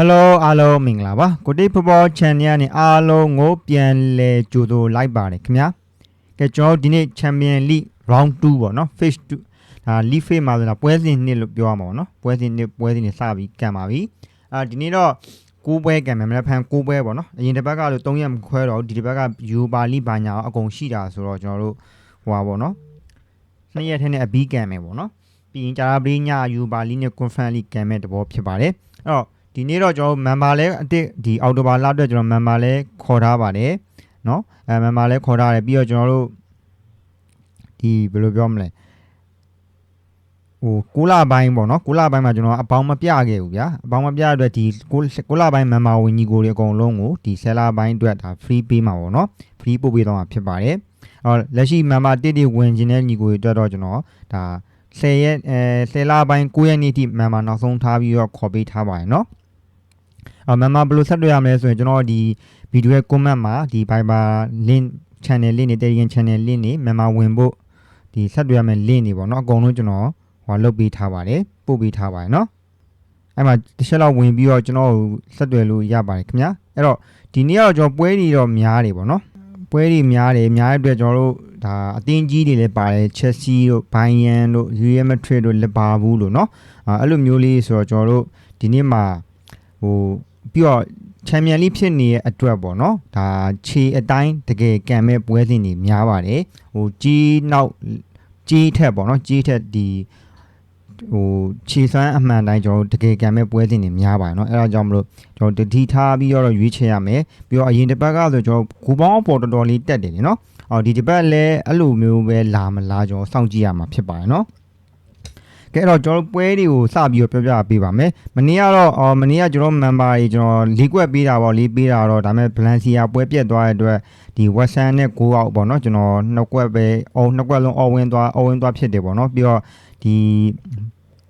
Hello အားလုံးမင်္ဂလာပါကိုတိဖော်ဖော် channel နဲ့အားလုံးကိုပြန်လဲကြိုဆိုလိုက်ပါတယ်ခင်ဗျာကဲကျွန်တော်တို့ဒီနေ့ Champion League Round 2ပေါ့နော် Phase 2ဒါ League Phase မှာဆိုတာပွဲစဉ်နှစ်လို့ပြောရမှာပေါ့နော်ပွဲစဉ်နှစ်ပွဲစဉ်နှစ်စပြီးကန်ပါပြီအာဒီနေ့တော့ကိုးပွဲကန်မယ်မနေ့ဖန်ကိုးပွဲပေါ့နော်အရင်တစ်ပတ်ကလို့3ရက်မခွဲတော့ဒီတစ်ပတ်က Europa League ဘာညာအကုန်ရှိတာဆိုတော့ကျွန်တော်တို့ဟိုပါပေါ့နော်နှစ်ရက်ထဲနဲ့အဘီးကန်မယ်ပေါ့နော်ပြီးရင်ကြာပရိည Europa League နဲ့ Conference League ကန်မဲ့တဘောဖြစ်ပါတယ်အဲ့တော့ ဒီနေ့တော့ကျွန်တော် member လဲအစ်ဒီအော်တိုဘာလအတွက်ကျွန်တော် member လဲခေါ်ထားပါတယ်เนาะအဲ member လဲခေါ်ထားတယ်ပြီးတော့ကျွန်တော်တို့ဒီဘယ်လိုပြောမလဲဟိုကိုလာပိုင်းပေါ့နော်ကိုလာပိုင်းမှာကျွန်တော်အပေါင်းမပြခဲ့ဘူးဗျာအပေါင်းမပြတဲ့အတွက်ဒီကိုကိုလာပိုင်း member ဝင်ကြီးကိုတွေအကုန်လုံးကိုဒီ seller ပိုင်းအတွက်ဒါ free ပေးမှာပေါ့နော် free ပို့ပေးတော့မှာဖြစ်ပါတယ်အော်လက်ရှိ member တိတိဝင်ခြင်းတဲ့ညီကိုတွေအတွက်တော့ကျွန်တော်ဒါ10ရက်အဲ10လပိုင်း9ရက်နေ့ထိ member နောက်ဆုံးထားပြီးတော့ခေါ်ပေးထားပါတယ်เ นาะ အမမဘယ်လိုဆက်တွေ့ရမလဲဆိုရင်ကျွန်တော်ဒီဗီဒီယိုရဲ့ comment မှာဒီ Viber link channel link နဲ့ Telegram channel link နဲ့မြန်မာဝင်ဖို့ဒီဆက်တွေ့ရမယ့် link တွေပေါ့နော်အကုန်လုံးကျွန်တော်ဟိုလုတ်ပေးထားပါတယ်ပို့ပေးထားပါတယ်နော်အဲ့မှာတစ်ချက်လောက်ဝင်ပြီးတော့ကျွန်တော်ဆက်တွေ့လို့ရပါတယ်ခင်ဗျာအဲ့တော့ဒီနေ့ကတော့ကျွန်တော်ပွဲတွေတော့များတယ်ပေါ့နော်ပွဲတွေများတယ်များတဲ့အတွက်ကျွန်တော်တို့ဒါအသင်းကြီးတွေလည်းပါတယ် Chelsea တို့ Bayern တို့ Real Madrid တို့ Liverpool တို့เนาะအဲ့လိုမျိုးလေးဆိုတော့ကျွန်တော်တို့ဒီနေ့မှာဟို ပြီးတော့ချန်ပီယံလိဖြစ်နေတဲ့အတွက်ပေါ့နော်ဒါခြေအတိုင်းတကယ်ကံမဲ့ပွဲစဉ်တွေများပါတယ်ဟိုကြီးနောက်ကြီးထက်ပေါ့နော်ကြီးထက်ဒီဟိုခြေစွမ်းအမှန်တိုင်းကျွန်တော်တို့တကယ်ကံမဲ့ပွဲစဉ်တွေများပါတယ်เนาะအဲဒါကြောင့်မလို့ကျွန်တော်တတိထားပြီးတော့ရွေးချယ်ရမယ်ပြီးတော့အရင်တစ်ပတ်ကဆိုကျွန်တော်ဂူပေါင်းအပေါ်တော်တော်လေးတက်တယ်เนาะအော်ဒီတစ်ပတ်လည်းအဲ့လိုမျိုးပဲလာမလားကျွန်တော်စောင့်ကြည့်ရမှာဖြစ်ပါတယ်เนาะ ကဲအဲ့တော့ကျွန်တော်တို့ပွဲတွေကိုစပြီးတော့ပြောပြပေးပါမယ်မနေ့ကတော့အော်မနေ့ကကျွန်တော် member တွေကျွန်တော်လေးကွက်ပေးတာပေါ့လေးပေးတာတော့ဒါပေမဲ့ Valencia ပွဲပြတ်သွားတဲ့အတွက်ဒီ Western နဲ့6အောက်ပေါ့နော်ကျွန်တော်နှစ်ကွက်ပဲအော်နှစ်ကွက်လုံး all win သွား all win သွားဖြစ်တယ်ပေါ့နော်ပြီးတော့ဒီ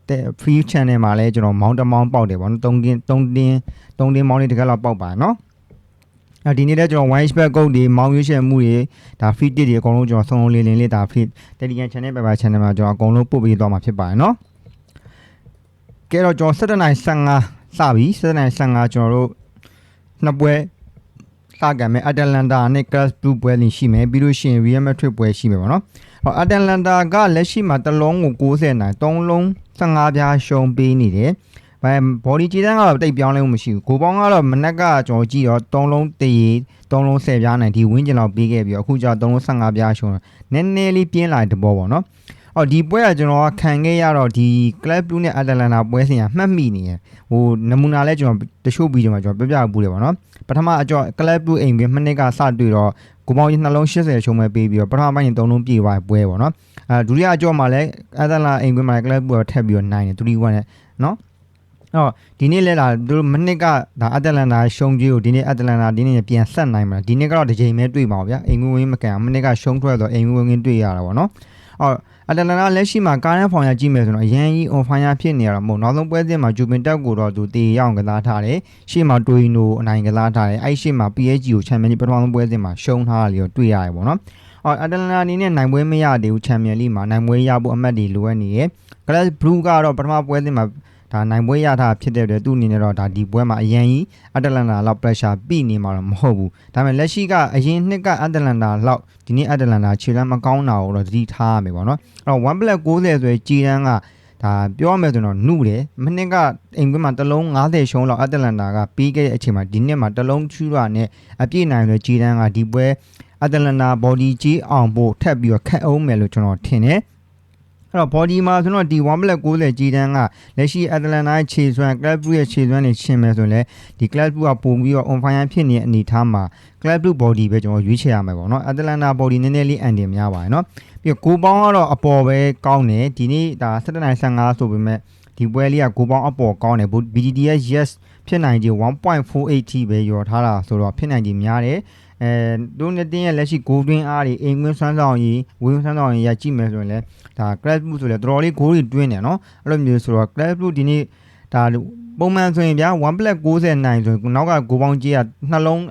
တဲ့ free channel မှာလည်းကျွန်တော် mount mount ပေါက်တယ်ပေါ့နော်3တင်း3တင်း3တင်း mount လေးတကယ်လောက်ပေါက်ပါနော် အဲဒီနေ့လည်းကျွန်တော် one back code တွေမောင်းရွှေ့ရှယ်မှုတွေဒါ free tip တွေအကုန်လုံးကျွန်တော်ဆုံးလုံးလေးလေးလေးဒါ free Telegram channel ပဲပါ channel မှာကျွန်တော်အကုန်လုံးပို့ပေးသွားမှာဖြစ်ပါတယ်နော်ကဲတော့ကျွန်တော်7နိုင်15စပြီ7နိုင်15ကျွန်တော်တို့နှစ်ပွဲစကန်မယ် Atalanta နဲ့ Class 2ပွဲလင်ရှိမယ်ပြီးလို့ရှိရင် Real Madrid ပွဲရှိမယ်ပေါ့နော်ဟော Atalanta ကလက်ရှိမှာတစ်လုံးကို90နိုင်3လုံး15ပြားရှုံးပေးနေတယ် ဘာ body ခြေတန်းကတော့တိတ်ပြောင်းလဲမှုမရှိဘူးကိုပေါင်းကတော့မနက်ကကျွန်တော်ကြည့်တော့3လုံးတည်3လုံး10ပြားနိုင်ဒီဝင်းကျင်လောက်ပေးခဲ့ပြီးတော့အခုကျတော့3လုံး15ပြားရှုံးတော့နည်းနည်းလေးပြင်းလာတဲ့ဘောပေါ့နော်အော်ဒီပွဲကကျွန်တော်ကခံခဲ့ရတော့ဒီ Club Blue နဲ့ Atalanta ပွဲစဉ်ကမှတ်မိနေရဟိုနမူနာလဲကျွန်တော်တချို့ဗီဒီယိုမှာကျွန်တော်ပြပြပူးတယ်ပေါ့နော်ပထမအကျော် Club Blue အိမ်ပြီးမနစ်ကစတွေ့တော့ကိုပေါင်းကြီးနှလုံး80ချုံမဲ့ပေးပြီးတော့ပထမပိုင်းရင်3လုံးပြေသွားပွဲပေါ့နော်အဲဒုတိယအကျော်မှာလဲ Atalanta အိမ်ပြီးမှာ Club Blue ကထပ်ပြီးတော့နိုင်တယ်3-1နဲ့နော် အော်ဒီနေ့လဲလာသူတို့မနစ်ကဒါအက်တလန်တာရှုံးကြီးကိုဒီနေ့အက်တလန်တာဒီနေ့ပြန်ဆက်နိုင်မှာဒီနေ့ကတော့တစ်ချိန်ပဲတွေ့ပါဗျာအိမ်ဝင်မကန်မနစ်ကရှုံးထွက်တော့အိမ်ဝင်ဝင်တွေ့ရတာပေါ့နော်အော်အတလန်နာလက်ရှိမှာကားနဲ့ဖောင်ရကြည့်မယ်ဆိုတော့အရန်ကြီး on fire ဖြစ်နေရတော့မဟုတ်နောက်ဆုံးပွဲစဉ်မှာဂျူပင်တက်ကိုတော့သူတေရအောင်ကစားထားတယ်ရှေ့မှာတွီနိုအနိုင်ကစားထားတယ်အဲ့ရှေ့မှာ PSG ကိုချန်ပီယံလိပထမဆုံးပွဲစဉ်မှာရှုံးထားတာလေးကိုတွေ့ရတယ်ပေါ့နော်အော်အတလန်နာအနေနဲ့နိုင်ပွဲမရသေးဘူးချန်ပီယံလိမှာနိုင်ပွဲရဖို့အမှတ်တွေလိုအပ်နေရယ် Glass Blue ကတော့ပထမပွဲစဉ်မှာ ဒါနိုင်ပွဲရတာဖြစ်တဲ့အတွက်သူ့အနေနဲ့တော့ဒါဒီပွဲမှာအရန်ကြီးအတလန်နာလောက် pressure ပြီးနေမှာတော့မဟုတ်ဘူးဒါပေမဲ့လက်ရှိကအရင်နှစ်ကအတလန်နာလောက်ဒီနေ့အတလန်နာခြေလမ်းမကောင်းတာကိုတော့သတိထားရမယ်ပေါ့နော်အဲ့တော့1 black 90ဆိုရင်ကြီးတန်းကဒါပြောရမယ်ဆိုတော့နှုတယ်မနှစ်ကအိမ်ကွင်းမှာတစ်လုံး90ရှုံးလောက်အတလန်နာကပြီးခဲ့တဲ့အချိန်မှာဒီနှစ်မှာတစ်လုံးချူးရနဲ့အပြည့်နိုင်တဲ့ကြီးတန်းကဒီပွဲအတလန်နာ body ကြီးအောင်ဖို့ထပ်ပြီးတော့ခက်အောင်မယ်လို့ကျွန်တော်ထင်တယ် အဲ့တော့ body မှာဆိုတော့ဒီ1 black 90ကြီးတန်းကလက်ရှိ Atlanta ရဲ့ခြေစွမ်း Club Blue ရဲ့ခြေစွမ်းတွေရှင်းမယ်ဆိုရင်လည်းဒီ Club Blue ကပုံပြီးတော့ on fire ဖြစ်နေတဲ့အနေအထားမှာ Club Blue body ပဲကျွန်တော်ရွေးချယ်ရမှာပေါ့နော် Atlanta body နည်းနည်းလေးအန်တင်များပါတယ်နော်ပြီးတော့ကိုပေါင်းကတော့အပေါ်ပဲကောင်းတယ်ဒီနေ့ဒါ17.15ဆိုပေမဲ့ဒီပွဲလေးကကိုပေါင်းအပေါ်ကောင်းတယ် BDD ရဲ့ yes ဖြစ်နိုင်ခြေ1.480ပဲရောထားတာဆိုတော့ဖြစ်နိုင်ခြေများတယ်အဲဒုနေတင်းရဲ့လက်ရှိ goal win အားတွေအိမ်ဝင်ဆွမ်းဆောင်ရေးဝင်းဆွမ်းဆောင်ရေးရကြည့်မယ်ဆိုရင်လည်းဒါ Clash Blue ဆိုလည်းတော်တော်လေး goal တွေတွင်းတယ်နော်အဲ့လိုမျိုးဆိုတော့ Clash Blue ဒီနေ့ဒါပုံမှန်ဆိုရင်ဗျာ1 black 90နိုင်ဆိုရင်နောက်ကဂိုးပေါင်းကြီးကနှလုံး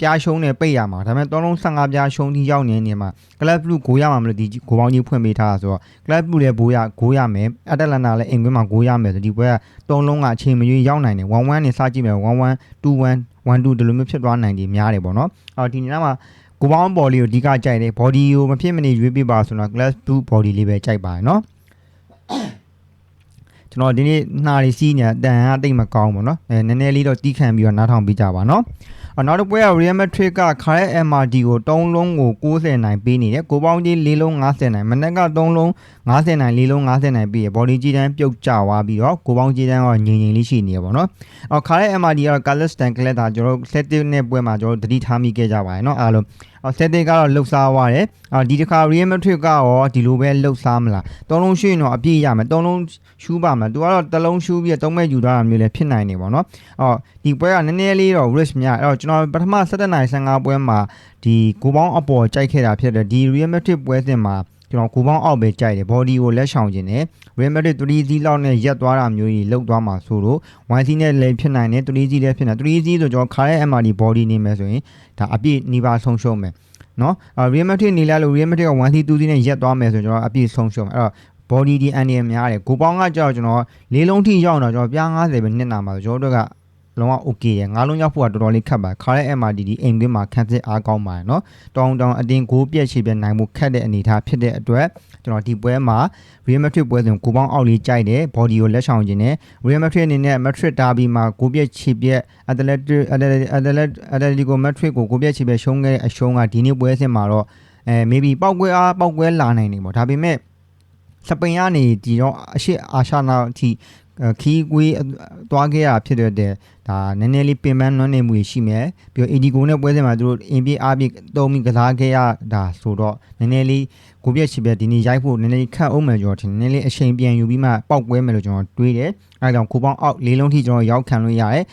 ပြားရှုံးနဲ့ပိတ်ရမှာဒါပေမဲ့3လုံး15ပြားရှုံးထိရောက်နေတဲ့နေရာမှာ club blue ဂိုးရမှာမလို့ဒီဂိုးပေါင်းကြီးဖွင့်ပေးထားတာဆိုတော့ club blue လည်းဂိုးရဂိုးရမယ်အတလန်နာလည်းအင်ကွင်းမှာဂိုးရမယ်ဆိုဒီပွဲက3လုံးကအချိန်မရွေးရောက်နိုင်တယ်1-1နဲ့စကြည့်မယ်1-1 2-1 1-2ဒီလိုမျိုးဖြစ်သွားနိုင်တယ်များတယ်ပေါ့နော်အော်ဒီနေ့မှာကိုပေါင်းဘော်လေးကိုအဓိကကြိုက်တယ် body ကိုမဖြစ်မနေရွေးပြပါဆိုတော့ glass 2 body လေးပဲကြိုက်ပါတယ်နော် ကျွန်တော်ဒီနေ့နှာရီစီးနေတန်ကတိတ်မကောင်းဘူးเนาะအဲနည်းနည်းလေးတော့တီးခံပြီးတော့နားထောင်ပြီးကြပါเนาะအနောက်တစ်ပွဲက Real Madrid ကခါရဲ MRD ကို3လုံးကို90နိုင်ပေးနေတယ်ကိုပေါင်းကြီး4လုံး90နိုင်မနက်က3လုံး90နိုင်4လုံး90နိုင်ပြီးရ body ကြီးတန်းပြုတ်ကျသွားပြီးတော့ကိုပေါင်းကြီးတန်းကငြိမ်ငြိမ်လေးရှိနေရပါတော့အော်ခါရဲ MRD ကတော့ Carlos Stanclet ဒါကျွန်တော်တို့ set နဲ့ပွဲမှာကျွန်တော်တို့တတိထားမိခဲ့ကြပါတယ်เนาะအားလုံး setting ကတော့လှုပ်ရှားသွားတယ်ဒီတစ်ခါ real metric ကရောဒီလိုပဲလှုပ်ရှားမလားသုံးလုံးရှင်းတော့အပြည့်ရမယ်သုံးလုံးရှူးပါမယ်သူကတော့တစ်လုံးရှူးပြီးတော့သုံးမဲ့ယူထားတာမျိုးလည်းဖြစ်နိုင်နေပါတော့အော်ဒီပွဲကနည်းနည်းလေးတော့ risk များအဲ့တော့ကျွန်တော်ပထမ17နိုင်15ပွဲမှာဒီကိုပေါင်းအပေါ်ကြိုက်ခဲ့တာဖြစ်တယ်ဒီ real metric ပွဲစဉ်မှာ ကျွန်တော်ကိုပေါင်းအောက်ပဲကြိုက်တယ် body ကိုလက်ဆောင်ခြင်းနဲ့ Real Madrid 3 0လောက်နဲ့ရက်သွားတာမျိုးကြီးလောက်သွားမှာဆိုတော့ 1C နဲ့လည်းဖြစ်နိုင်တယ်3 0လည်းဖြစ်နိုင်3 0ဆိုကျွန်တော်ခါရဲ MRD body နေမယ်ဆိုရင်ဒါအပြည့်နှီးပါဆုံးရှုံးမယ်နော်အာ Real Madrid နေလိုက်လို့ Real Madrid က 1C 2C နဲ့ရက်သွားမယ်ဆိုရင်ကျွန်တော်အပြည့်ဆုံးရှုံးမယ်အဲ့တော့ body ဒီအန်ဒီများတယ်ကိုပေါင်းကကြောက်ကျွန်တော်လေးလုံးထိရောက်တော့ကျွန်တော်ပြား90ပဲနှစ်နာမှာကျွန်တော်တို့က လုံးဝ okay ရယ်ငါးလုံးရောက်ဖို့ကတော်တော်လေးခက်ပါခါရဲ MRD ဒီအိမ်ကွင်းမှာခန်းစစ်အားကောင်းပါတယ်နော်တောင်းတောင်းအတင်းကိုပြက်ချေပြက်နိုင်မှုခက်တဲ့အနေအထားဖြစ်တဲ့အတွက်ကျွန်တော်ဒီပွဲမှာ Real Madrid ပွဲစဉ်ကိုပေါင်းအောက်လေးကြိုက်တယ် body ကိုလက်ဆောင်ခြင်းနဲ့ Real Madrid အနေနဲ့ Madrid derby မှာကိုပြက်ချေပြက် Atletico Atletico Madrid ကိုကိုပြက်ချေပြက်ရှုံးခဲ့တဲ့အရှုံးကဒီနေ့ပွဲစဉ်မှာတော့အဲ maybe ပောက်ကွဲအားပောက်ကွဲလာနိုင်နေပေါ့ဒါပေမဲ့စပိန်ကနေဒီတော့အရှိအာရှနာအထိ ခီးကွေးသွားခဲ့ရဖြစ်တဲ့ဒါနည်းနည်းလေးပင်ပန်းနွမ်းနေမှုရှိမယ်ပြီးတော့ AD ကိုနဲ့ပွဲစဉ်မှာသူတို့အင်ပြေးအားပြေးတုံးပြီးကစားခဲ့ရတာဆိုတော့နည်းနည်းလေးကိုပြက်ချစ်ပြက်ဒီနေ့ရိုက်ဖို့နည်းနည်းခက်အောင်မယ်ကျွန်တော်ထင်နည်းနည်းလေးအချိန်ပြန်ယူပြီးမှပောက်ပွဲမယ်လို့ကျွန်တော်တွေးတယ်အဲဒါကြောင့်ကိုပေါင်းအောက်လေးလုံးထိကျွန်တော်ရောက်ခံလို့ရတယ်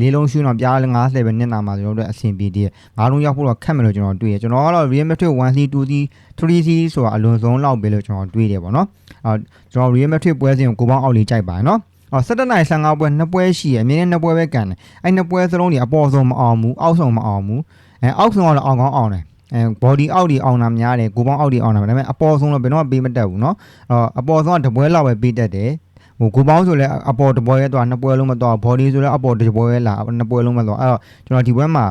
လေးလုံးရှူတော့ပြား90ပဲနှစ်နာမှာကျွန်တော်တို့အဆင်ပြေတယ်ငါးလုံးရောက်ဖို့တော့ခက်မယ်လို့ကျွန်တော်တွေးရကျွန်တော်ကတော့ Real Madrid 1C 2C 3C ဆိုတာအလွန်ဆုံးလောက်ပဲလို့ကျွန်တော်တွေးတယ်ပေါ့နော်အဲကျွန်တော် Real Madrid ပွဲစဉ်ကိုကိုပေါင်းအောက်လေးကြိုက်ပါတယ်နော် အော်17နိုင်15ပွဲနှစ်ပွဲရှိရအမြဲတမ်းနှစ်ပွဲပဲကန်တယ်အဲ့နှစ်ပွဲစလုံးတွေအပေါ်ဆုံးမအောင်ဘူးအောက်ဆုံးမအောင်ဘူးအဲအောက်ဆုံးကတော့အောင်ကောင်းအောင်တယ်အဲ body အောက်ဒီအောင်တာများတယ်ကိုပေါင်းအောက်ဒီအောင်တာဒါပေမဲ့အပေါ်ဆုံးတော့ဘယ်တော့မှပေးမတက်ဘူးเนาะအော်အပေါ်ဆုံးကတပွဲလောက်ပဲပေးတက်တယ်ဟိုကိုပေါင်းဆိုလဲအပေါ်တပွဲရဲတော့နှစ်ပွဲလုံးမတော့ body ဆိုလဲအပေါ်တပွဲရဲလာနှစ်ပွဲလုံးမတော့အဲ့တော့ကျွန်တော်ဒီပွဲမှာ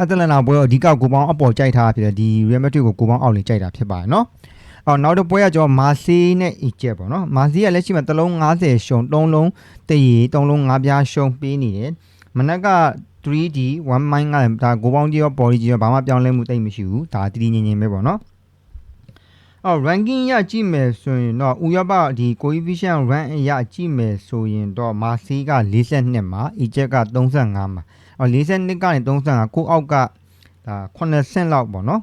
အတလန်နာပွဲအဓိကကိုပေါင်းအပေါ်ကြိုက်ထားဖြစ်တယ်ဒီ Real Madrid ကိုကိုပေါင်းအောက်လေးကြိုက်တာဖြစ်ပါတယ်เนาะ အော်နောက်တစ်ပွဲကကျွန်တော်မာဆေးနဲ့အီဂျက်ပေါ့နော်မာဆေးကလက်ရှိမှာ3လုံး90ရှုံ3လုံးတည်ရီ3လုံး5ပြားရှုံပေးနေတယ်မနက်က 3D 1 mind ကဒါကိုပေါင်းကြီးရော body ကြီးရောဘာမှပြောင်းလဲမှုတိတ်မရှိဘူးဒါတည်တည်ငြိမ်ငြိမ်ပဲပေါ့နော်အော် ranking ရကြည့်မယ်ဆိုရင်တော့ဥရောပဒီ coefficient rank ရကြည့်မယ်ဆိုရင်တော့မာဆေးက42မှာအီဂျက်က35မှာအော်42ကနေ35ကိုအောက်ကဒါ9ဆင့်လောက်ပေါ့နော်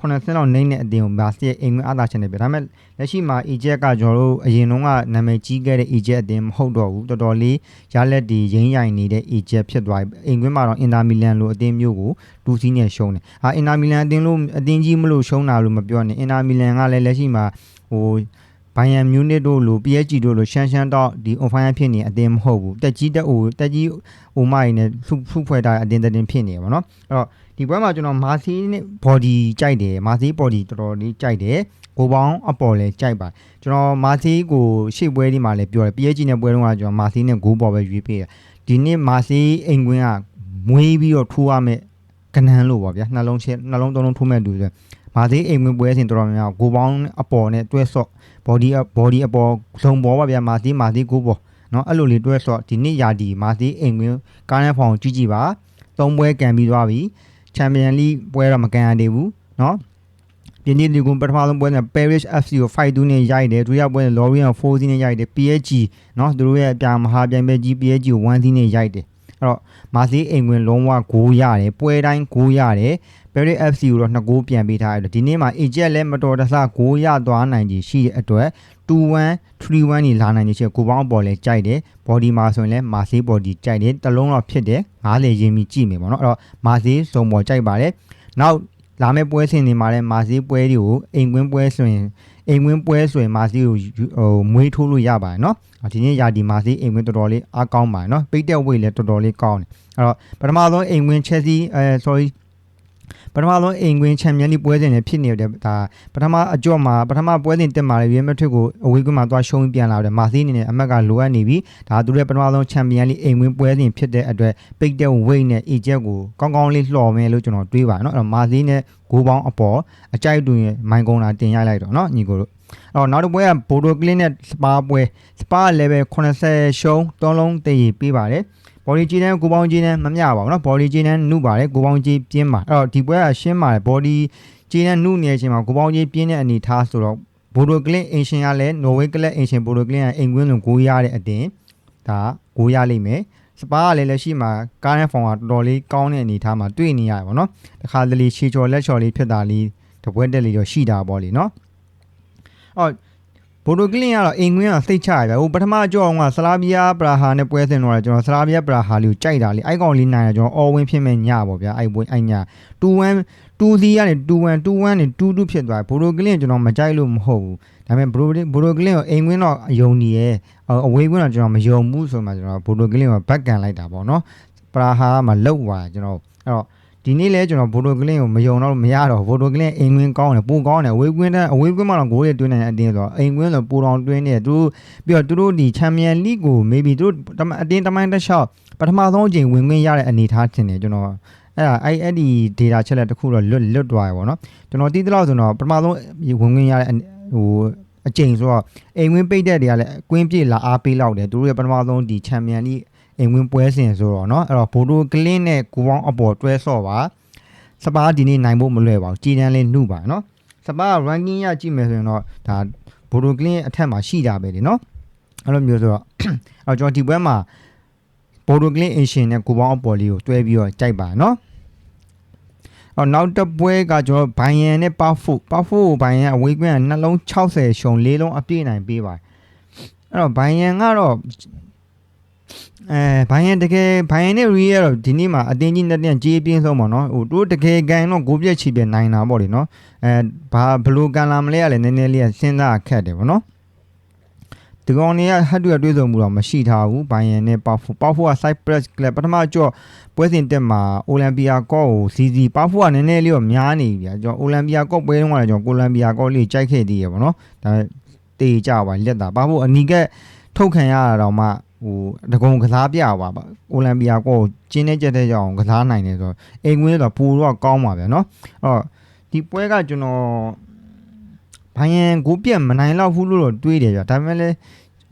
9ဆင်းလောက်နှိမ့်တဲ့အတင်ကိုမာစီရဲ့အိမ်ဝင်အားသာချင်တယ်ပြဒါပေမဲ့လက်ရှိမှာ Eject ကကျွန်တော်တို့အရင်တုန်းကနာမည်ကြီးခဲ့တဲ့ Eject အတင်မဟုတ်တော့ဘူးတော်တော်လေးရလက်ဒီရင်းရိုင်နေတဲ့ Eject ဖြစ်သွားပြီအိမ်ဝင်မှာတော့ Inter Milan လိုအတင်မျိုးကိုတူစီးနဲ့ရှုံးတယ်ဟာ Inter Milan အတင်လို့အတင်ကြီးမလို့ရှုံးတာလို့မပြောနဲ့ Inter Milan ကလည်းလက်ရှိမှာဟို ဘိုင်ယန်မြူနစ်တို့လို PSG တို့လိုရှမ်းရှမ်းတော့ဒီ on fire ဖြစ်နေအတင်းမဟုတ်ဘူးတက်ကြီးတက်အိုတက်ကြီးအိုမိုင်းနဲ့ဖုဖုဖွဲ့တာအတင်းတင်းဖြစ်နေရပါတော့အဲ့တော့ဒီပွဲမှာကျွန်တော်မာစီနဲ့ body ကြိုက်တယ်မာစီ body တော်တော်လေးကြိုက်တယ်ကိုပေါင်းအပေါ်လဲကြိုက်ပါကျွန်တော်မာစီကိုရှေ့ပွဲဒီမှာလည်းပြောတယ် PSG နဲ့ပွဲတုန်းကကျွန်တော်မာစီနဲ့ဂိုးပေါ်ပဲရွေးပေးတယ်ဒီနေ့မာစီအိမ်ကွင်းကမွေးပြီးတော့ထိုးရမယ်ကနန်းလို့ပါဗျာနှလုံးချက်နှလုံးသုံးလုံးထိုးမဲ့တူဆို မာစီအိမ်ကွင်းပွဲစဉ်တော်တော်များများကိုပေါင်းအပေါ်နဲ့တွဲဆော့ body body အပေါ်ဇုံပေါ်ပါဗျာမာစီမာစီကိုပေါ်เนาะအဲ့လိုလေးတွဲဆော့ဒီနေ့ယာဒီမာစီအိမ်ကွင်းကားနဲ့ဖောင်ကြည့်ကြည့်ပါသုံးပွဲကန်ပြီးသွားပြီချန်ပီယံလိပွဲတော့မကန်ရသေးဘူးเนาะဒီနေ့ဒီကွန်ပထမဆုံးပွဲနဲ့ Paris FC ကို5-2နဲ့ရိုက်တယ်ဒုတိယပွဲနဲ့ Lorient ကို4-0နဲ့ရိုက်တယ် PSG เนาะသူတို့ရဲ့အပြာမဟာပြိုင်ပွဲကြီး PSG ကို1-0နဲ့ရိုက်တယ် အဲ့တော့မာစီအိမ်ဝင်လုံးဝဂိုးရတယ်ပွဲတိုင်းဂိုးရတယ် Paris FC ကိုတော့2ဂိုးပြန်ပေးထားရတယ်ဒီနေ့မှာ Eject လည်းမတော်တဆဂိုးရသွားနိုင်ကြီးရှိတဲ့အတွက်2-1 3-1နေလာနိုင်နေချေကိုပေါင်းပေါ်လဲကြိုက်တယ် body မှာဆိုရင်လဲမာဆေး body ကြိုက်တယ်တလုံးတော့ဖြစ်တယ်90ရင်းပြီးကြည့်မယ်ပေါ့နော်အဲ့တော့မာဆေးစုံပေါ်ကြိုက်ပါတယ်နောက်လာမယ့်ပွဲစဉ်တွေမှာလဲမာဆေးပွဲတွေကိုအိမ်ကွင်းပွဲဆိုရင် အိမ်ဝင်းပွဲဆိုရင်မာစီကိုယူဟိုမွေးထိုးလို့ရပါတယ်နော်အော်ဒီနေ့ယာဒီမာစီအိမ်ဝင်းတော်တော်လေးအားကောင်းပါတယ်နော်ပိတ်တဲ့ဝိတ်လည်းတော်တော်လေးကောင်းတယ်အဲ့တော့ပထမဆုံးအိမ်ဝင်း Chelsea အဲ sorry ပထမဆုံးအိမ်ကွင်းချန်ပီယံလိပွဲစဉ်နဲ့ဖြစ်နေတဲ့ဒါပထမအကြော့မှာပထမပွဲစဉ်တက်မှာရွေးမထွတ်ကိုအဝေးကွင်းမှာသွားရှုံးပြန်လာတယ်မာစီအနေနဲ့အမတ်ကလိုအပ်နေပြီဒါသူတို့ရဲ့ပထမဆုံးချန်ပီယံလိအိမ်ကွင်းပွဲစဉ်ဖြစ်တဲ့အတွက်ပိတ်တဲ့ဝိတ်နဲ့အီဂျက်ကိုကောင်းကောင်းလေးလှော်မယ်လို့ကျွန်တော်တွေးပါနော်အဲ့တော့မာစီနဲ့ဂိုးပေါင်းအပေါ်အကြိုက်တူရင်မိုင်းကုန်းလာတင်ရလိုက်တော့နော်ညီကိုတို့အော်နောက်တစ်ပွဲကဘိုဒိုကလင်းနဲ့စပါပွဲစပါ level 80ရှုံး၃လုံးတည်ရပေးပါတယ်။ ဘော်ဒီဂျီနန်ကိုပေါင်းဂျီနန်မမျှပါဘူးเนาะဘော်ဒီဂျီနန်နုပါတယ်ကိုပေါင်းကြီးပြင်းပါအဲ့တော့ဒီပွဲကရှင်းပါတယ်ဘော်ဒီဂျီနန်နုနေတဲ့အချိန်မှာကိုပေါင်းကြီးပြင်းတဲ့အနေထားဆိုတော့ဘိုဒိုကလင်အင်ရှင်ကလည်းနော်ဝေးကလင်အင်ရှင်ဘိုဒိုကလင်ကအိမ်ကွင်းလုံးကိုရတဲ့အတင်ဒါကိုရလိမ့်မယ်စပါကလည်းလက်ရှိမှာကားနဲ့ဖောင်ကတော်တော်လေးကောင်းတဲ့အနေထားမှာတွေ့နေရတယ်ဗောနော်တခါတလေရှီချော်လက်ချော်လေးဖြစ်တာလေးတပွဲတက်လေးတော့ရှိတာပေါ့လေနော်အော် ဘိုဒိုကလင်ကတော့အိမ်ကွင်းကစိတ်ချရပဲဟိုပထမကြောအောင်ကဆလာဗီယာပရာဟာနဲ့ပွဲစင်တော့ကျွန်တော်ဆလာဗီယာပရာဟာလေးကိုကြိုက်တာလေအိုက်ကောင်လေးနိုင်ရကျွန်တော်အော်ဝင်းဖြစ်မဲ့ညပေါ့ဗျာအိုက်ပွဲအိုက်ည2-1 2-3ကနေ2-1 2-1နေ2-2ဖြစ်သွားဘိုဒိုကလင်ကျွန်တော်မကြိုက်လို့မဟုတ်ဘူးဒါပေမဲ့ဘိုဒိုဘိုဒိုကလင်ကိုအိမ်ကွင်းတော့အယုံနေရဲ့အဝေးကွင်းတော့ကျွန်တော်မယုံဘူးဆိုမှကျွန်တော်ဘိုဒိုကလင်ကိုဘက်ကန်လိုက်တာပေါ့နော်ပရာဟာကမှလောက်သွားကျွန်တော်အဲ့တော့ ဒီနေ့လဲကျွန်တော်ဘိုဒိုကလင်ကိုမယုံတော့မရတော့ဘိုဒိုကလင်အိမ်ကွင်းကောင်းတယ်ပိုကောင်းတယ်အဝေးကွင်းတဲ့အဝေးကွင်းမှာတော့ဂိုးတွေတွင်းနေတဲ့အတင်းဆိုတော့အိမ်ကွင်းဆိုပိုတောင်တွင်းနေတယ်သူပြီးတော့သူတို့ဒီချန်ပီယံလိကို maybe သူတို့အတင်းတမိုင်းတစ်လျှောက်ပထမဆုံးအချိန်ဝင်ခွင့်ရတဲ့အနေအထားထင်တယ်ကျွန်တော်အဲ့ဒါအဲ့အဲ့ဒီ data ချက်လက်တစ်ခုတော့လွတ်လွတ်သွားရပါတော့ကျွန်တော်တီးသလောက်ဆိုတော့ပထမဆုံးဝင်ခွင့်ရတဲ့ဟိုအချိန်ဆိုတော့အိမ်ဝင်းပိတ်တဲ့တွေကလည်းကွင်းပြေလာအားပေးလောက်တယ်သူတို့ရဲ့ပထမဆုံးဒီချန်ပီယံလိ အိမ်ဝင်းပွဲစဉ်ဆိုတော့เนาะအဲ့တော့ဘိုဒိုကလင်းနဲ့ကိုပေါင်းအပေါ်တွဲဆော့ပါစပါးဒီနေ့နိုင်ဖို့မလွယ်ပါဘူးကြည်တန်းလေးနှုပါเนาะစပါး ranking ရကြည့်မယ်ဆိုရင်တော့ဒါဘိုဒိုကလင်းအထက်မှာရှိတာပဲလေเนาะအဲ့လိုမျိုးဆိုတော့အဲ့တော့ကျွန်တော်ဒီပွဲမှာဘိုဒိုကလင်းအင်ရှင်နဲ့ကိုပေါင်းအပေါ်လေးကိုတွဲပြီးတော့ကြိုက်ပါเนาะအော်နောက်တစ်ပွဲကကျွန်တော်ဘိုင်ယန်နဲ့ပါဖို့ပါဖို့ဘိုင်ယန်အဝေးကွင်းကနှလုံး60ရှုံ၄လုံးအပြည့်နိုင်ပေးပါတယ်အဲ့တော့ဘိုင်ယန်ကတော့ အဲဘိုင်ယန်တကယ်ဘိုင်ယန်နဲ့ရီကတော့ဒီနေ့မှာအတင်းကြီးနဲ့တန်ကြေးပြင်းဆုံးပေါ့နော်ဟိုတို့တကယ်ကန်တော့ဂိုးပြက်ချီပြနိုင်တာပေါ့လေနော်အဲဘာဘလို့ကန်လာမလဲကလည်းနည်းနည်းလေးစဉ်းစားခက်တယ်ပေါ့နော်ဒီကောင်တွေကဟတ်တူရတွေးဆုံမှုတော့မရှိထားဘူးဘိုင်ယန်နဲ့ပေါဖို့ပေါဖို့က Cyprus Club ပထမကြော့ပွဲစဉ်တက်မှာအိုလံပီယာကော့ကိုစီစီပေါဖို့ကနည်းနည်းလေးတော့များနေပြီဗျာကျွန်တော်အိုလံပီယာကော့ပွဲတုန်းကလည်းကျွန်တော်ကိုလံပီယာကော့လေးကြိုက်ခဲ့သေးရပေါ့နော်ဒါတေးကြပါလက်တာပေါဖို့အနီကက်ထုတ်ခံရတာတော့မှ ဟိုတကုံကစားပြပါပါအိုလံပီယာကော့ကိုကျင်းနေကြတဲ့ကြောင်ကစားနိုင်တယ်ဆိုတော့အိမ်ဝင်းဆိုတော့ပူတော့ကောင်းပါဗျာနော်အဲ့တော့ဒီပွဲကကျွန်တော်ဘိုင်ယန်ကိုပြက်မနိုင်တော့ဘူးလို့တော့တွေးတယ်ဗျာဒါပေမဲ့လည်း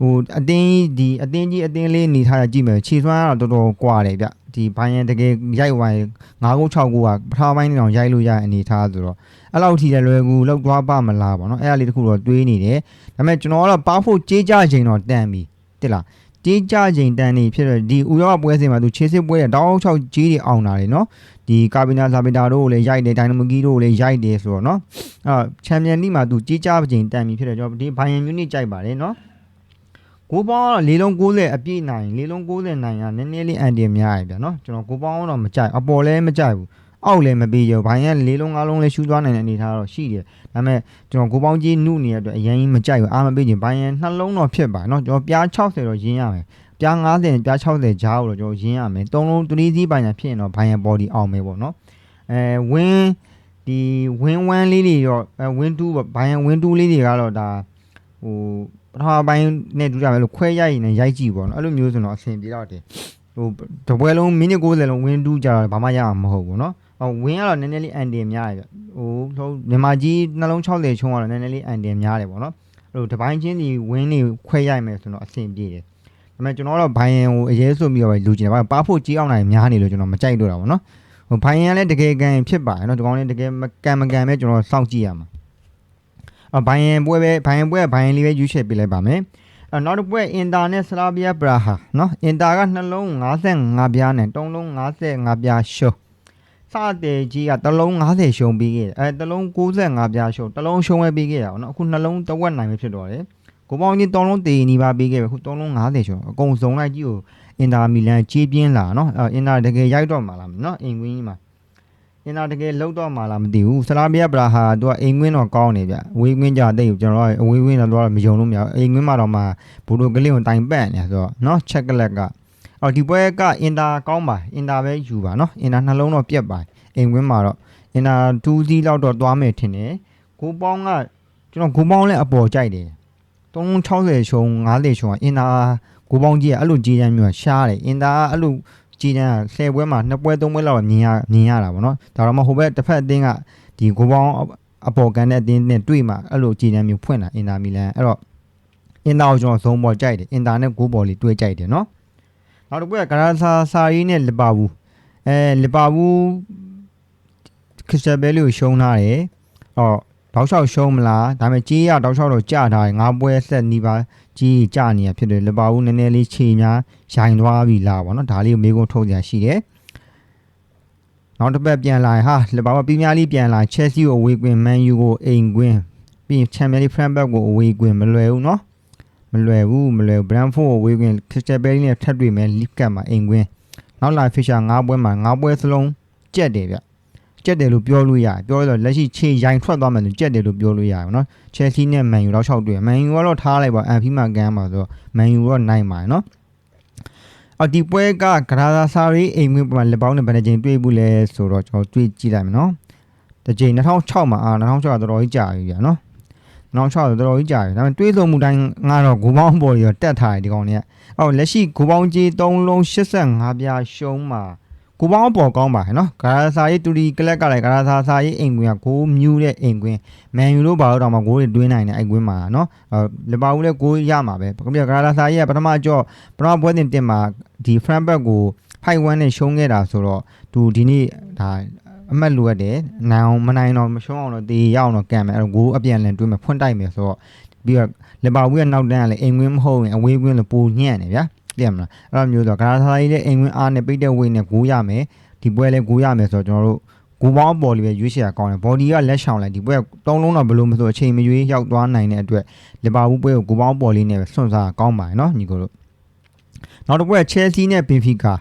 ဟိုအတင်းကြီးဒီအတင်းကြီးအတင်းလေးနေထားရကြည့်မယ်ခြေစွမ်းကတော့တော်တော်ကွာတယ်ဗျဒီဘိုင်ယန်တကယ်ရိုက်ဝိုင်း9ကုန်း6ကုန်းကပထမပိုင်းတောင်ရိုက်လို့ရတဲ့အနေထားဆိုတော့အဲ့လောက်ထိလည်းလွယ်ကူလောက်သွားပါမလားပေါ့နော်အဲ့ဒါလေးတခုတော့တွေးနေတယ်ဒါပေမဲ့ကျွန်တော်ကတော့ပါဖို့ကြေးကြချိန်တော့တန်ပြီတိလား ကြေးကြချိန်တန်နေဖြစ်တော့ဒီဥရောပပွဲစဉ်မှာသူခြေစစ်ပွဲတောင်းချောက်ကြေးတွေအောင်တာလေနော်ဒီကာဘီနာဇာဗီတာတို့ကိုလည်းရိုက်တယ်ဒိုင်နမိုကီတို့ကိုလည်းရိုက်တယ်ဆိုတော့နော်အဲ့ချန်ပီယံလိမှာသူကြေးကြချိန်တန်ပြီဖြစ်တယ်ကျွန်တော်ဒီဘိုင်ယန်မြူနစ်ကြိုက်ပါတယ်နော်ကိုပေါင်းလေးလုံး90အပြည့်နိုင်လေးလုံး90နိုင်ရနည်းနည်းလေးအန်တီများရဗျာနော်ကျွန်တော်ကိုပေါင်းတော့မကြိုက်အပေါ်လည်းမကြိုက်ဘူး အောက်လည်းမပြီးရောဘိုင်းကလေးလုံး၅လုံးလည်းရှူးသွားနိုင်တဲ့အနေထားတော့ရှိတယ်ဒါပေမဲ့ကျွန်တော်ကိုပေါင်းကြီးနုနေတဲ့အတွက်အရင်ကြီးမကြိုက်ဘူးအားမပေးချင်ဘိုင်းရနှလုံးတော့ဖြစ်ပါနော်ကျွန်တော်ပြား60တော့ရင်းရမယ်ပြား90နဲ့ပြား60ကြားကိုတော့ကျွန်တော်ရင်းရမယ်သုံးလုံး3စီးပိုင်းညာဖြစ်ရင်တော့ဘိုင်းရ body အောင်မယ်ပေါ့နော်အဲဝင်းဒီဝင်း1လေးတွေတော့အဲဝင်း2ပေါ့ဘိုင်းရဝင်း2လေးတွေကတော့ဒါဟိုပထမပိုင်းနဲ့တူကြမယ်လို့ခွဲရိုက်ရင်လည်းရိုက်ကြည့်ပေါ့နော်အဲ့လိုမျိုးဆိုတော့အဆင်ပြေတော့တယ်ဟိုတပွဲလုံးမိနစ်60လုံးဝင်း2ကြာတော့ဘာမှရမှာမဟုတ်ဘူးเนาะ ဟိုဝင်းကတော့နည်းနည်းလေးအန်တင်များတယ်ဟိုဟိုမြန်မာကြီးနှလုံး60ချုံကတော့နည်းနည်းလေးအန်တင်များတယ်ပေါ့နော်အဲ့လိုတပိုင်းချင်းဒီဝင်းနေခွဲရိုက်မယ်ဆိုတော့အဆင်ပြေတယ်ဒါပေမဲ့ကျွန်တော်တော့ဘိုင်ယန်ကိုအရေးဆိုပြီးတော့လူကျင်တယ်ပါဖို့ကြီးအောင်နိုင်များနေလို့ကျွန်တော်မကြိုက်တော့တာပေါ့နော်ဟိုဘိုင်ယန်လည်းတကယ်ကန်ဖြစ်ပါတယ်နော်ဒီကောင်လည်းတကယ်မကန်မကန်ပဲကျွန်တော်စောင့်ကြည့်ရမှာအဘိုင်ယန်ပွဲပဲဘိုင်ယန်ပွဲဘိုင်ယန်လေးပဲယူရှယ်ပေးလိုက်ပါမယ်အဲနောက်တစ်ပွဲအင်တာနဲ့ဆလာဗီယာဘရာဟာနော်အင်တာကနှလုံး55ပြားနဲ့တုံးလုံး55ပြားရှုံး စတဲ့ကြီးကတစ်လုံး90ရှုံးပြီးခဲ့တယ်အဲတစ်လုံး65ပြားရှုံးတစ်လုံးရှုံးပဲပြီးခဲ့တာပေါ့နော်အခုနှလုံးတစ်ဝက်နိုင်ပဲဖြစ်တော့တယ်ကိုပေါင်းကြီး3လုံးတည်နေပါပြီးခဲ့ပဲခု3လုံး90ရှုံးအကုန်စုံလိုက်ကြီးကိုအင်တာမီလန်ကြီးပြင်းလာနော်အဲအင်တာတကယ်ရိုက်တော့မှာလားနော်အင်ကွင်းကြီးမှာအင်တာတကယ်လောက်တော့မှလားမသိဘူးဆလာဘီယာဘရာဟာသူကအိမ်ငွင်းတော့ကောင်းနေဗျအဝေးငွင်းကြတဲ့ကျွန်တော်ကအဝေးငွင်းတော့တော့မယုံလို့မရဘူးအိမ်ငွင်းမှာတော့မှဘူလိုကလေးကိုတိုင်ပတ်နေဆိုတော့နော်ချက်ကလက်က အော်ဒီပွဲကအင်တာကောင်းပါအင်တာပဲယူပါနော်အင်တာနှလုံးတော့ပြက်ပါအိမ်ငွင်းမှာတော့အင်တာ2စီးလောက်တော့သွားမယ်ထင်တယ်ကိုပေါင်းကကျွန်တော်ကိုပေါင်းလည်းအပေါ်ကြိုက်တယ်360ရှုံ50ရှုံအင်တာကိုပေါင်းကြီးကအဲ့လိုကြီးတန်းမျိုးရှားတယ်အင်တာအဲ့လိုကြည်တန်းဆယ်ပွဲမှာနှစ်ပွဲသုံးပွဲလောက်မြင်ရမြင်ရတာပေါ့နော်ဒါတော့မှဟိုဘက်တစ်ဖက်အသင်းကဒီကိုပေါင်းအပေါ်ကန်တဲ့အသင်းနဲ့တွေ့မှာအဲ့လိုကြည်တန်းမျိုးဖွင့်တာအင်တာမီလန်အဲ့တော့အင်တာကိုကျွန်တော်ဇုံပေါ်ကြိုက်တယ်အင်တာနဲ့ကိုပေါ်လေးတွေ့ကြိုက်တယ်နော် နောက်တစ်ပွဲကဂရာဆာဆာရီနဲ့လီဗာပူးအဲလီဗာပူးခရစ္စတယ်ဘဲလီကိုရှုံးထားတယ်အော်တောက်လျှောက်ရှုံးမလားဒါပေမဲ့ကြေးရတောက်လျှောက်တော့ကြာထားတယ်ငါးပွဲဆက်နီးပါကြီးကြာနေရဖြစ်တယ်လီဗာပူးနည်းနည်းလေးခြေများရိုင်သွားပြီလားဗောနော်ဒါလေးကိုမေးခွန်းထုတ်ကြရှိတယ်နောက်တစ်ပတ်ပြန်လာရင်ဟာလီဗာပူးပီးများလေးပြန်လာချက်စီကိုအဝေးကွင်းမန်ယူကိုအိမ်ကွင်းပြီးချန်ပီယံလိဖရန်ဘက်ကိုအဝေးကွင်းမလွယ်ဘူးနော် မလွယ်ဘူးမလွယ်ဘူးဘရန်ဖို့ကိုအဝေးကွင်းခရစ္စတယ်ဘဲလီနဲ့ထပ်တွေ့မယ်လစ်ကတ်မှာအိမ်ကွင်းနောက်လာဖီရှာ၅ပွဲမှာ၅ပွဲစလုံးကြက်တယ်ဗျကြက်တယ်လို့ပြောလို့ရတယ်ပြောလို့လက်ရှိခြေရိုင်ထွက်သွားမယ်ဆိုကြက်တယ်လို့ပြောလို့ရတယ်နော်ချက်စီနဲ့မန်ယူတော့၆တွေ့မန်ယူကတော့ထားလိုက်ပါအန်ဖီမာကန်မှာဆိုတော့မန်ယူတော့နိုင်ပါတယ်နော်အော်ဒီပွဲကဂရာသာစာရီအိမ်မွေးပေါ်မှာလက်ပေါင်းနဲ့ဘယ်နှကြိမ်တွေ့ဘူးလဲဆိုတော့ကျွန်တော်တွေ့ကြည့်လိုက်မယ်နော်တစ်ကြိမ်2006မှာအာ2006ကတော်တော်ကြီးကြာပြီဗျာနော် 2006ကတော်တော်ကြီးကြာပြီဒါပေမဲ့တွေးဆုံမှုတိုင်းငါတော့ဂိုပေါင်းပေါ်ပြီးတော့တက်ထားတယ်ဒီကောင်တွေကအော်လက်ရှိဂိုပေါင်းကြီး3လုံး85ပြားရှုံးမှာဂိုပေါင်းပေါ်ကောင်းပါဟဲ့နော်ဂရာသာစာရီတူဒီကလက်ကလည်းဂရာသာစာရီအိမ်ကွင်းကဂိုးမြူးတဲ့အိမ်ကွင်းမန်ယူလို့ပါတော့တော့မှဂိုးတွေတွင်းနိုင်တဲ့အိမ်ကွင်းမှာနော်အော်လီဗာပူးလည်းဂိုးရမှာပဲဘာဖြစ်လဲဂရာသာစာရီကပထမကြော့ပထမပွဲတင်တင်မှာဒီ front back ကို5-1နဲ့ရှုံးခဲ့တာဆိုတော့သူဒီနေ့ဒါ အမှတ်လိုရတယ်နိုင်အောင်မနိုင်တော့မရှုံးအောင်တော့တေးရအောင်တော့ကန်မယ်အဲ့တော့ဂိုးအပြန်လန်တွင်းမှာဖွင့်တိုက်မယ်ဆိုတော့ပြီးတော့လီဗာပူးရဲ့နောက်တန်းကလည်းအိမ်ဝင်းမဟုတ်ရင်အဝေးကွင်းလို့ပူညံ့နေဗျာသိရမလားအဲ့လိုမျိုးဆိုတော့ဂရာသာကြီးလည်းအိမ်ဝင်းအားနဲ့ပိတ်တဲ့ဝေးနဲ့ဂိုးရမယ်ဒီပွဲလည်းဂိုးရမယ်ဆိုတော့ကျွန်တော်တို့ဂိုးပေါင်းပေါ်လေးပဲရွေးချယ်ရကောင်းတယ်ဘော်ဒီကလက်ဆောင်လိုက်ဒီပွဲကသုံးလုံးတော့ဘယ်လိုမဆိုအချိန်မရွေးရောက်သွားနိုင်တဲ့အတွက်လီဗာပူးပွဲကိုဂိုးပေါင်းပေါ်လေးနဲ့ပဲစွန့်စားကောင်းပါတယ်နော်ညီကိုတို့နောက်တစ်ပွဲချဲလ်ဆီနဲ့ဘင်ဖီကာ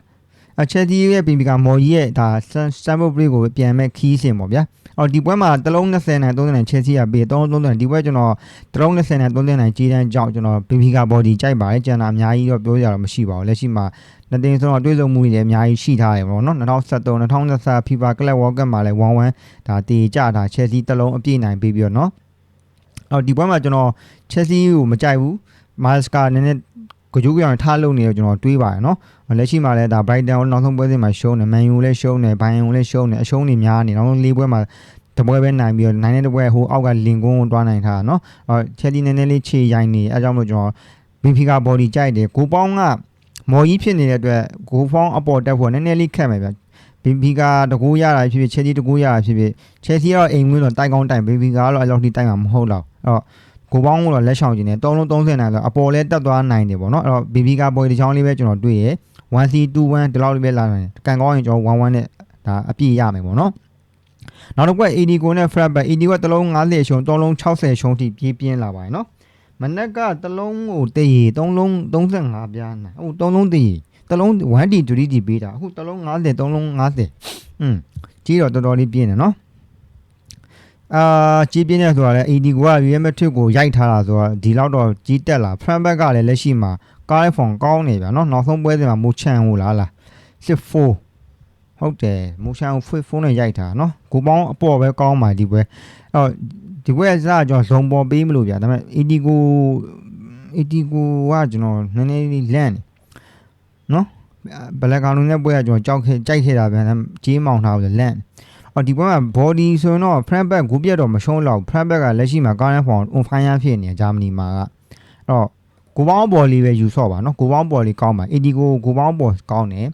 အချဲလ်ဆီရဲ့ဘင်ဖီကာမော်ကြီးရဲ့ဒါစမ်ဘိုဘရီကိုပြန်မဲ့ခီးစင်ပေါ့ဗျာအော်ဒီပွဲမှာတလုံး20နဲ့30နဲ့ချဲလ်ဆီကပေး330နဲ့ဒီပွဲကျွန်တော်တလုံး20နဲ့30နဲ့ကြီးတန်းကြောက်ကျွန်တော်ဘင်ဖီကာဘော်ဒီကြိုက်ပါတယ်ကျန်တာအများကြီးတော့ပြောရတော့မရှိပါဘူးလက်ရှိမှာနှစ်တင်းဆုံးတော့တွေးဆုံမှုတွေလည်းအများကြီးရှိထားတယ်ပေါ့နော်2023 2024 FIFA Club World Cup မှာလည်း1-1ဒါတေကြတာချဲလ်ဆီတလုံးအပြည့်နိုင်ပြီးပြီးတော့နော်အော်ဒီပွဲမှာကျွန်တော်ချဲလ်ဆီကိုမကြိုက်ဘူးမာစကာနည်းနည်း ကိုကျိုးကြောင်ထားလို့နေတော့ကျွန်တော်တွေးပါတယ်နော်လက်ရှိမှာလည်းဒါ Brighton နောက်ဆုံးပွဲစဉ်မှာရှုံးတယ် Man U လည်းရှုံးတယ် Bayern လည်းရှုံးတယ်အရှုံးတွေများနေနောက်ဆုံး၄ပွဲမှာတပွဲပဲနိုင်ပြီးတော့နိုင်တဲ့တပွဲဟိုအောက်ကလင်ကွန်းကိုတွားနိုင်တာနော်အော် Chelsea နည်းနည်းလေးခြေရိုင်းနေအဲကြောင့်မလို့ကျွန်တော် Benfica body ကြိုက်တယ်ကိုပေါင်းကမော်ကြီးဖြစ်နေတဲ့အတွက်ကိုပေါင်းအပေါ်တက်ဖို့နည်းနည်းလေးခက်မယ်ဗျ Benfica တကူရတာဖြစ်ဖြစ် Chelsea တကူရတာဖြစ်ဖြစ် Chelsea ကတော့အိမ်ဝင်တော့တိုက်ကောင်းတိုက် Benfica ကတော့အဲ့လောက်ထိတိုက်မှာမဟုတ်တော့အဲ့တော့ ကိုပေါင်းကတော့လက်ဆောင်ကျင်တယ်3လုံး30နိုင်ဆိုအပေါ်လဲတက်သွားနိုင်တယ်ပေါ့နော်အဲ့တော့ BB ကပေါ်ဒီချောင်းလေးပဲကျွန်တော်တွေ့ရ 1C21 ဒီလောက်လေးပဲလာနိုင်တယ်ကန်ကောင်းရင်ကျွန်တော်11နဲ့ဒါအပြည့်ရမယ်ပေါ့နော်နောက်တစ်ခွက် AD ကိုနဲ့ Fred back AD ကတစ်လုံး50ရှုံး3လုံး60ရှုံးထိပြေးပြင်းလာပါတယ်နော်မနက်ကတစ်လုံးကိုတည်ရ3လုံး35ပြားနိုင်ဟုတ်3လုံးတည်ရတစ်လုံး 1D 2D ပေးတာအခုတစ်လုံး50 3လုံး50อืมကြီးတော့တော်တော်လေးပြင်းတယ်နော် အာကြီးပြင်းနေဆိုတာလေ AD က Real Madrid ကိုရိုက်ထားတာဆိုတော့ဒီလောက်တော့ကြီးတက်လာ front back ကလည်းလက်ရှိမှာကားလိုက်ဖောင်ကောင်းနေဗျာနော်နောက်ဆုံးပွဲစဉ်မှာမူချန်ဟိုလားလား64ဟုတ်တယ်မူချန်ဖုန်းနဲ့ရိုက်ထားနော်ကိုပေါင်းအပေါ်ပဲကောင်းပါဒီပွဲအဲ့တော့ဒီပွဲကစားကျွန်တော်ဇုံပေါ်ပေးမလို့ဗျာဒါပေမဲ့ AD ကို AD ကိုကကျွန်တော်နည်းနည်းလေးလန့်နေနော်ဘလက်ကောင်လုံးနဲ့ပွဲကကျွန်တော်ကြောက်ခဲ့ကြိုက်ခဲ့တာဗျာဒါပေမဲ့ကြေးမောင်ထားလို့လန့် အော်ဒီဘက်မှာ body ဆိုရင်တော့ front back ဂူပြတ်တော့မရှုံးတော့ front back ကလက်ရှိမှာ current form on fire ဖြစ်နေဂျာမနီမှာကအဲ့တော့ဂူပေါင်းပေါ်လေးပဲယူဆော့ပါနော်ဂူပေါင်းပေါ်လေးကောင်းပါ AD ကိုဂူပေါင်းပေါ်ကောင်းတယ်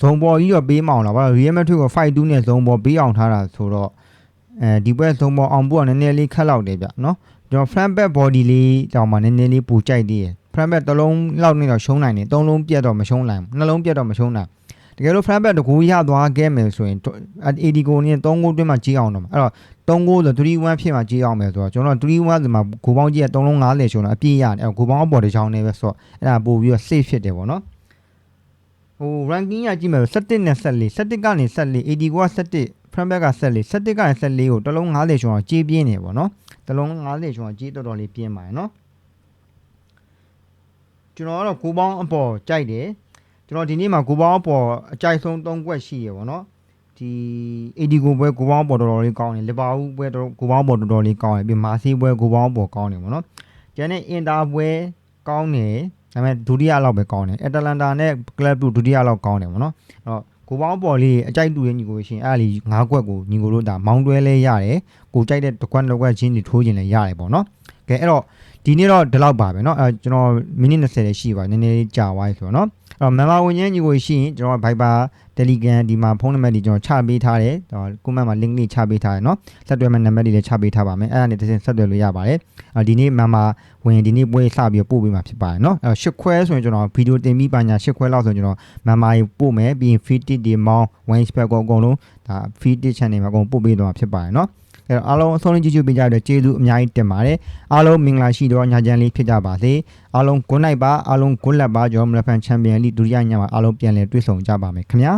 ဇုံပေါ်ကြီးတော့ပေးမအောင်လားဘာလို့ Real Madrid ကို5-2နဲ့ဇုံပေါ်ပေးအောင်ထားတာဆိုတော့အဲဒီဘက်ဇုံပေါ်အောင်ဖို့ကနည်းနည်းလေးခက်လောက်တယ်ဗျနော်ကျွန်တော် front back body လေးတောင်မှနည်းနည်းလေးပူကြိုက်သေးတယ် front back တစ်လုံးလောက်နေတော့ရှုံးနိုင်တယ်သုံးလုံးပြတ်တော့မရှုံးနိုင်ဘူးနှလုံးပြတ်တော့မရှုံးနိုင် တကယ်လို့ front back တကူရသွားခဲ့မယ်ဆိုရင် AD ကိုနဲ့3ဂိုးတွင်းမှာကြီးအောင်တော့မှာအဲ့တော့3ဂိုးဆို3-1ဖြစ်မှာကြီးအောင်မယ်ဆိုတော့ကျွန်တော်3-1ဆိုမှာဂိုးပေါင်းကြီးက3လုံး50ရှုံးတော့အပြည့်ရတယ်အဲ့တော့ဂိုးပေါင်းအပေါ်တစ်ချောင်းနဲ့ပဲဆိုတော့အဲ့ဒါပို့ပြီးတော့ safe ဖြစ်တယ်ပေါ့နော်ဟို ranking ကကြည့်မယ်ဆို17နဲ့14 17ကနေ14 AD က17 front back ကဆက်လေးဆက်တစ်ကဆက်လေးကိုတစ်လုံး90ချွန်အောင်ကြီးပြင်းနေပေါ့နော်တစ်လုံး90ချွန်အောင်ကြီးတော်တော်လေးပြင်းပါတယ်နော်ကျွန်တော်ကတော့ကိုပေါင်းအပေါ်ကြိုက်တယ် ကျွန်တော်ဒီနေ့မှာကိုပေါင်းအပေါ်အကြိုက်ဆုံး၃ကွက်ရှိရပေါ့နော်ဒီ80ကိုပွဲကိုပေါင်းအပေါ်တော်တော်လေးကောင်းတယ်လီဗာပူးပွဲတော်ကိုပေါင်းအပေါ်တော်တော်လေးကောင်းတယ်ပြီးမာစီပွဲကိုပေါင်းအပေါ်ကောင်းတယ်ပေါ့နော်ကျန်တဲ့အင်တာပွဲကောင်းတယ်ဒါပေမဲ့ဒုတိယလောက်ပဲကောင်းတယ်အက်တလန်တာနဲ့ကလပ်တူဒုတိယလောက်ကောင်းတယ်ပေါ့နော်အဲ့တော့ကိုပေါင်းပေါ်လေးအကြိုက်တူရဲ့ညီကိုရှင်အဲ့ဒါလေး၅ကွက်ကိုညီကိုတို့ဒါမောင်းတွဲလဲရတယ်ကိုကြိုက်တဲ့တစ်ကွက်တစ်ကွက်ချင်းတွေထိုးခြင်းလည်းရတယ်ပေါ့နော် ကဲအဲ့တော့ဒီနေ့တော့ဒီလောက်ပါပဲเนาะအဲကျွန်တော်မိနစ်20လေးရှိပါနည်းနည်းလေးကြာသွားပြီဆိုတော့เนาะအဲ့တော့မြန်မာဝင်ချင်းညီကိုရှိရင်ကျွန်တော် Viber Telegram ဒီမှာဖုန်းနံပါတ်တွေကျွန်တော်ချပေးထားတယ်ဟောကွန်မန့်မှာ link လေးချပေးထားတယ်เนาะဆက်သွယ်မဲ့နံပါတ်တွေလည်းချပေးထားပါမယ်အဲ့ဒါနဲ့တစ်ဆင့်ဆက်သွယ်လို့ရပါတယ်အော်ဒီနေ့မြန်မာဝင်ဒီနေ့ပွဲစပြီးပို့ပေးမှာဖြစ်ပါတယ်เนาะအဲ့တော့ရှစ်ခွဲဆိုရင်ကျွန်တော်ဗီဒီယိုတင်ပြီးပါညာရှစ်ခွဲလောက်ဆိုရင်ကျွန်တော်မြန်မာရေပို့မယ်ပြီးရင် feed တွေမောင်း wine spec ကိုအကုန်လုံးဒါ feed channel မှာအကုန်ပို့ပေးတော့မှာဖြစ်ပါတယ်เนาะ အဲ့တော့အားလုံးအဆုံးလေးကြည့်ကြည့်ပေးကြတဲ့ကျေးဇူးအများကြီးတင်ပါတယ်အားလုံးမင်္ဂလာရှိတော့ညချမ်းလေးဖြစ်ကြပါစေအားလုံး good night ပါအားလုံး good luck ပါကျွန်တော်မလဖန်ချန်ပီယံလိဒုတိယညမှာအားလုံးပြန်လည်တွေ့ဆုံကြပါမယ်ခင်ဗျာ